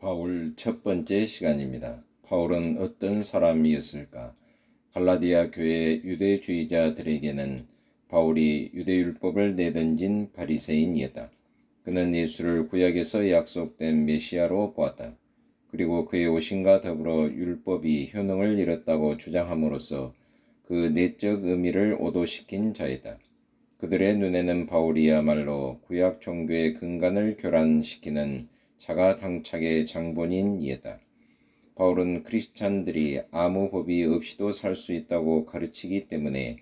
바울 첫 번째 시간입니다. 바울은 어떤 사람이었을까? 갈라디아 교회 유대주의자들에게는 바울이 유대율법을 내던진 바리새인이었다. 그는 예수를 구약에서 약속된 메시아로 보았다. 그리고 그의 오신과 더불어 율법이 효능을 잃었다고 주장함으로써 그 내적 의미를 오도시킨 자이다. 그들의 눈에는 바울이야말로 구약 종교의 근간을 교란시키는 자가당착의 장본인 이에다. 바울은 크리스찬들이 아무 법이 없이도 살 수 있다고 가르치기 때문에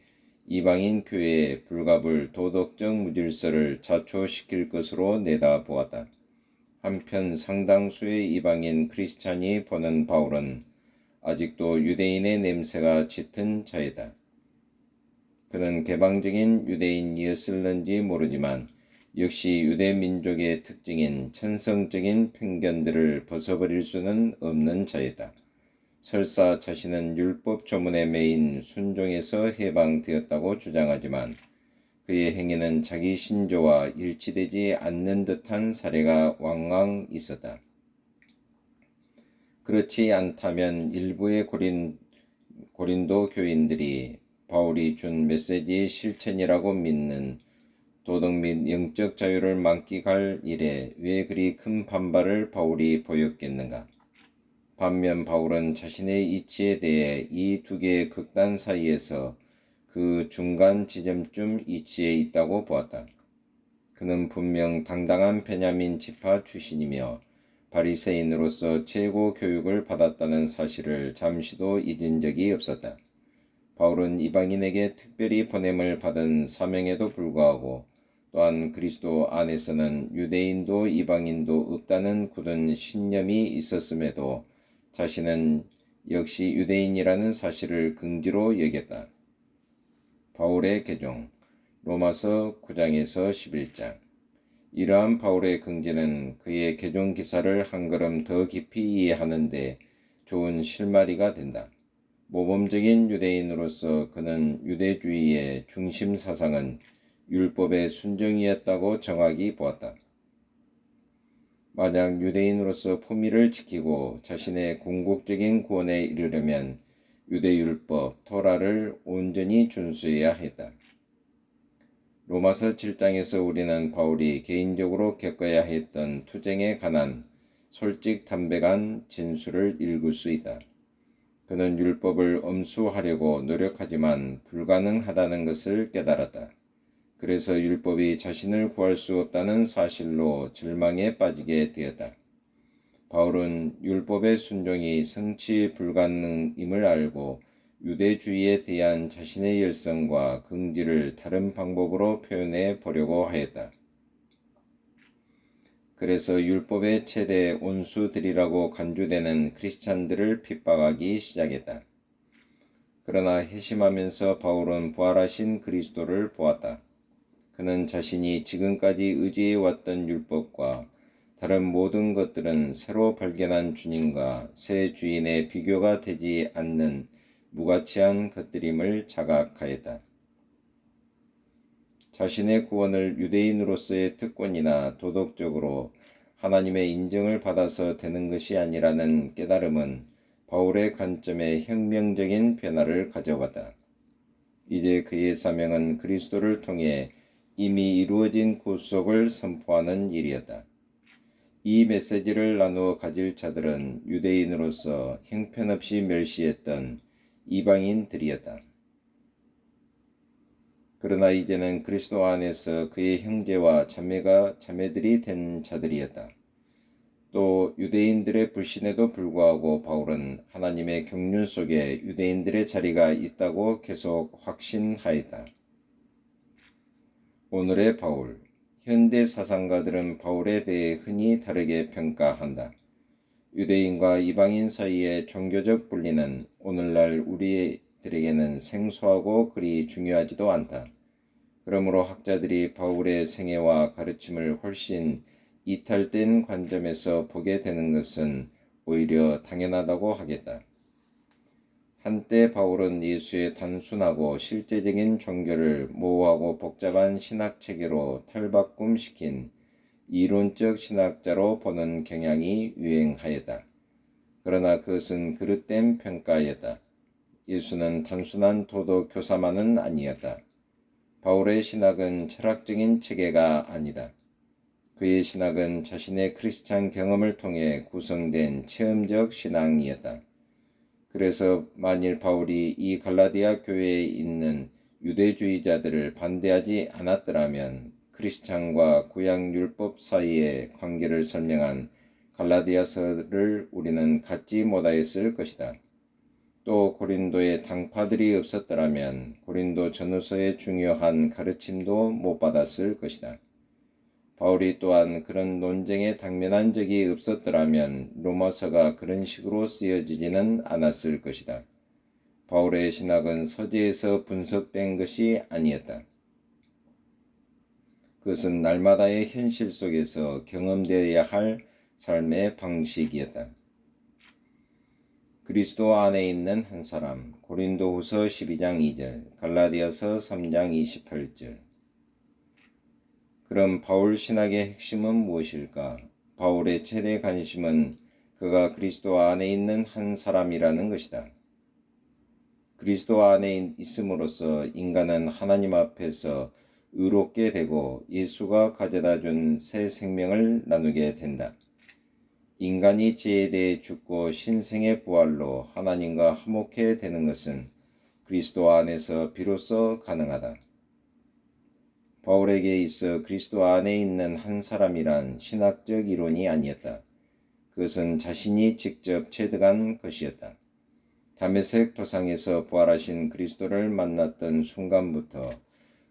이방인 교회의 불가불 도덕적 무질서를 자초시킬 것으로 내다보았다. 한편 상당수의 이방인 크리스찬이 보는 바울은 아직도 유대인의 냄새가 짙은 자이다. 그는 개방적인 유대인이었을는지 모르지만 역시 유대 민족의 특징인 천성적인 편견들을 벗어버릴 수는 없는 자이다. 설사 자신은 율법 조문에 매인 순종에서 해방되었다고 주장하지만 그의 행위는 자기 신조와 일치되지 않는 듯한 사례가 왕왕 있었다. 그렇지 않다면 일부의 고린, 고린도 교인들이 바울이 준 메시지의 실천이라고 믿는 도덕 및 영적 자유를 만끽할 일에 왜 그리 큰 반발을 바울이 보였겠는가? 반면 바울은 자신의 이치에 대해 이 두 개의 극단 사이에서 그 중간 지점쯤 이치에 있다고 보았다. 그는 분명 당당한 베냐민 지파 출신이며 바리새인으로서 최고 교육을 받았다는 사실을 잠시도 잊은 적이 없었다. 바울은 이방인에게 특별히 보냄을 받은 사명에도 불구하고 또한 그리스도 안에서는 유대인도 이방인도 없다는 굳은 신념이 있었음에도 자신은 역시 유대인이라는 사실을 긍지로 여겼다. 바울의 개종 로마서 9장에서 11장 이러한 바울의 긍지는 그의 개종 기사를 한 걸음 더 깊이 이해하는데 좋은 실마리가 된다. 모범적인 유대인으로서 그는 유대주의의 중심 사상은 율법의 순종이었다고 정확히 보았다. 만약 유대인으로서 품위를 지키고 자신의 궁극적인 구원에 이르려면 유대율법 토라를 온전히 준수해야 했다. 로마서 7장에서 우리는 바울이 개인적으로 겪어야 했던 투쟁에 관한 솔직 담백한 진술을 읽을 수 있다. 그는 율법을 엄수하려고 노력하지만 불가능하다는 것을 깨달았다. 그래서 율법이 자신을 구할 수 없다는 사실로 절망에 빠지게 되었다. 바울은 율법의 순종이 성취 불가능임을 알고 유대주의에 대한 자신의 열성과 긍지를 다른 방법으로 표현해 보려고 하였다. 그래서 율법의 최대 온수들이라고 간주되는 크리스찬들을 핍박하기 시작했다. 그러나 회심하면서 바울은 부활하신 그리스도를 보았다. 그는 자신이 지금까지 의지해 왔던 율법과 다른 모든 것들은 새로 발견한 주님과 새 주인의 비교가 되지 않는 무가치한 것들임을 자각하였다. 자신의 구원을 유대인으로서의 특권이나 도덕적으로 하나님의 인정을 받아서 되는 것이 아니라는 깨달음은 바울의 관점에 혁명적인 변화를 가져왔다. 이제 그의 사명은 그리스도를 통해 이미 이루어진 구속을 선포하는 일이었다. 이 메시지를 나누어 가질 자들은 유대인으로서 형편없이 멸시했던 이방인들이었다. 그러나 이제는 그리스도 안에서 그의 형제와 자매가 자매들이 된 자들이었다. 또 유대인들의 불신에도 불구하고 바울은 하나님의 경륜 속에 유대인들의 자리가 있다고 계속 확신하였다. 오늘의 바울 현대 사상가들은 바울에 대해 흔히 다르게 평가한다. 유대인과 이방인 사이의 종교적 분리는 오늘날 우리들에게는 생소하고 그리 중요하지도 않다. 그러므로 학자들이 바울의 생애와 가르침을 훨씬 이탈된 관점에서 보게 되는 것은 오히려 당연하다고 하겠다. 한때 바울은 예수의 단순하고 실제적인 종교를 모호하고 복잡한 신학 체계로 탈바꿈시킨 이론적 신학자로 보는 경향이 유행하였다. 그러나 그것은 그릇된 평가였다. 예수는 단순한 도덕 교사만은 아니었다. 바울의 신학은 철학적인 체계가 아니다. 그의 신학은 자신의 크리스찬 경험을 통해 구성된 체험적 신앙이었다. 그래서 만일 바울이 이 갈라디아 교회에 있는 유대주의자들을 반대하지 않았더라면 크리스찬과 구약 율법 사이의 관계를 설명한 갈라디아서를 우리는 갖지 못하였을 것이다. 또 고린도에 당파들이 없었더라면 고린도 전후서의 중요한 가르침도 못 받았을 것이다. 바울이 또한 그런 논쟁에 당면한 적이 없었더라면 로마서가 그런 식으로 쓰여지지는 않았을 것이다. 바울의 신학은 서재에서 분석된 것이 아니었다. 그것은 날마다의 현실 속에서 경험되어야 할 삶의 방식이었다. 그리스도 안에 있는 한 사람 고린도후서 12장 2절 갈라디아서 3장 28절 그럼 바울 신학의 핵심은 무엇일까? 바울의 최대 관심은 그가 그리스도 안에 있는 한 사람이라는 것이다. 그리스도 안에 있음으로써 인간은 하나님 앞에서 의롭게 되고 예수가 가져다 준 새 생명을 나누게 된다. 인간이 죄에 대해 죽고 신생의 부활로 하나님과 화목해 되는 것은 그리스도 안에서 비로소 가능하다. 바울에게 있어 그리스도 안에 있는 한 사람이란 신학적 이론이 아니었다. 그것은 자신이 직접 체득한 것이었다. 담에색 도상에서 부활하신 그리스도를 만났던 순간부터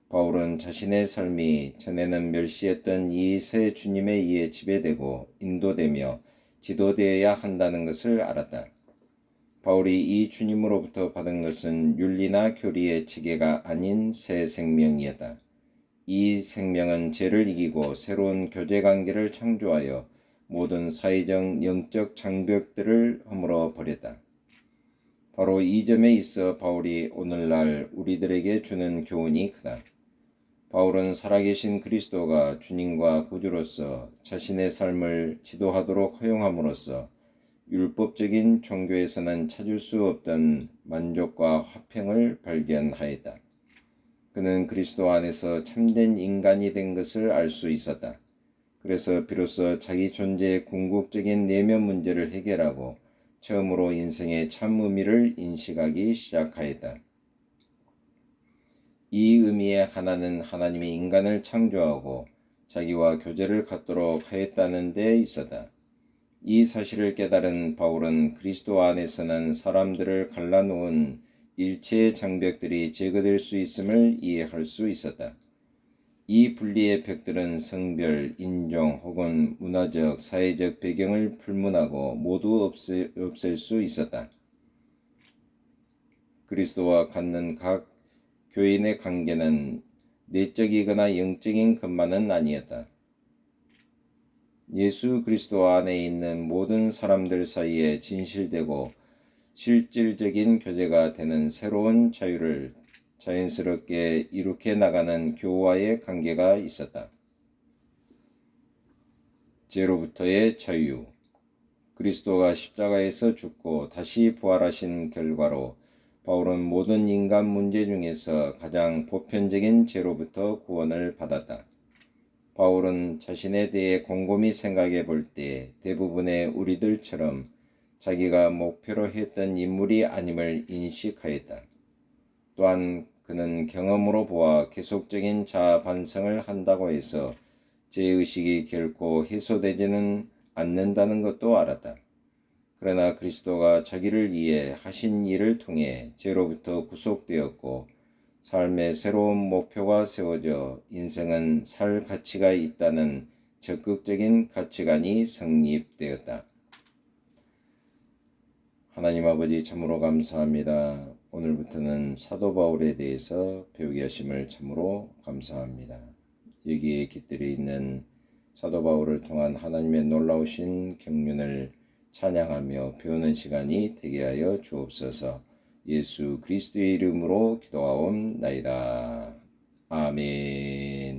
바울은 자신의 삶이 전에는 멸시했던 이 새 주님에 의해 지배되고 인도되며 지도되어야 한다는 것을 알았다. 바울이 이 주님으로부터 받은 것은 윤리나 교리의 체계가 아닌 새 생명이었다. 이 생명은 죄를 이기고 새로운 교제 관계를 창조하여 모든 사회적 영적 장벽들을 허물어 버렸다. 바로 이 점에 있어 바울이 오늘날 우리들에게 주는 교훈이 크다. 바울은 살아계신 그리스도가 주님과 구주로서 자신의 삶을 지도하도록 허용함으로써 율법적인 종교에서는 찾을 수 없던 만족과 화평을 발견하였다. 그는 그리스도 안에서 참된 인간이 된 것을 알 수 있었다. 그래서 비로소 자기 존재의 궁극적인 내면 문제를 해결하고 처음으로 인생의 참 의미를 인식하기 시작하였다. 이 의미의 하나는 하나님이 인간을 창조하고 자기와 교제를 갖도록 하였다는 데 있었다. 이 사실을 깨달은 바울은 그리스도 안에서는 사람들을 갈라놓은 일체의 장벽들이 제거될 수 있음을 이해할 수 있었다. 이 분리의 벽들은 성별, 인종 혹은 문화적, 사회적 배경을 불문하고 모두 없애, 없앨 수 있었다. 그리스도와 갖는 각 교인의 관계는 내적이거나 영적인 것만은 아니었다. 예수 그리스도 안에 있는 모든 사람들 사이에 진실되고 실질적인 교제가 되는 새로운 자유를 자연스럽게 이룩해 나가는 교와의 관계가 있었다. 죄로부터의 자유. 그리스도가 십자가에서 죽고 다시 부활하신 결과로 바울은 모든 인간 문제 중에서 가장 보편적인 죄로부터 구원을 받았다. 바울은 자신에 대해 곰곰이 생각해 볼 때 대부분의 우리들처럼 자기가 목표로 했던 인물이 아님을 인식하였다. 또한 그는 경험으로 보아 계속적인 자아 반성을 한다고 해서 죄의식이 결코 해소되지는 않는다는 것도 알았다. 그러나 그리스도가 자기를 위해 하신 일을 통해 죄로부터 구속되었고 삶의 새로운 목표가 세워져 인생은 살 가치가 있다는 적극적인 가치관이 성립되었다. 하나님 아버지 참으로 감사합니다. 오늘부터는 사도 바울에 대해서 배우게 하심을 참으로 감사합니다. 여기에 깃들여 있는 사도 바울을 통한 하나님의 놀라우신 경륜을 찬양하며 배우는 시간이 되게 하여 주옵소서. 예수 그리스도의 이름으로 기도하옵나이다. 아멘.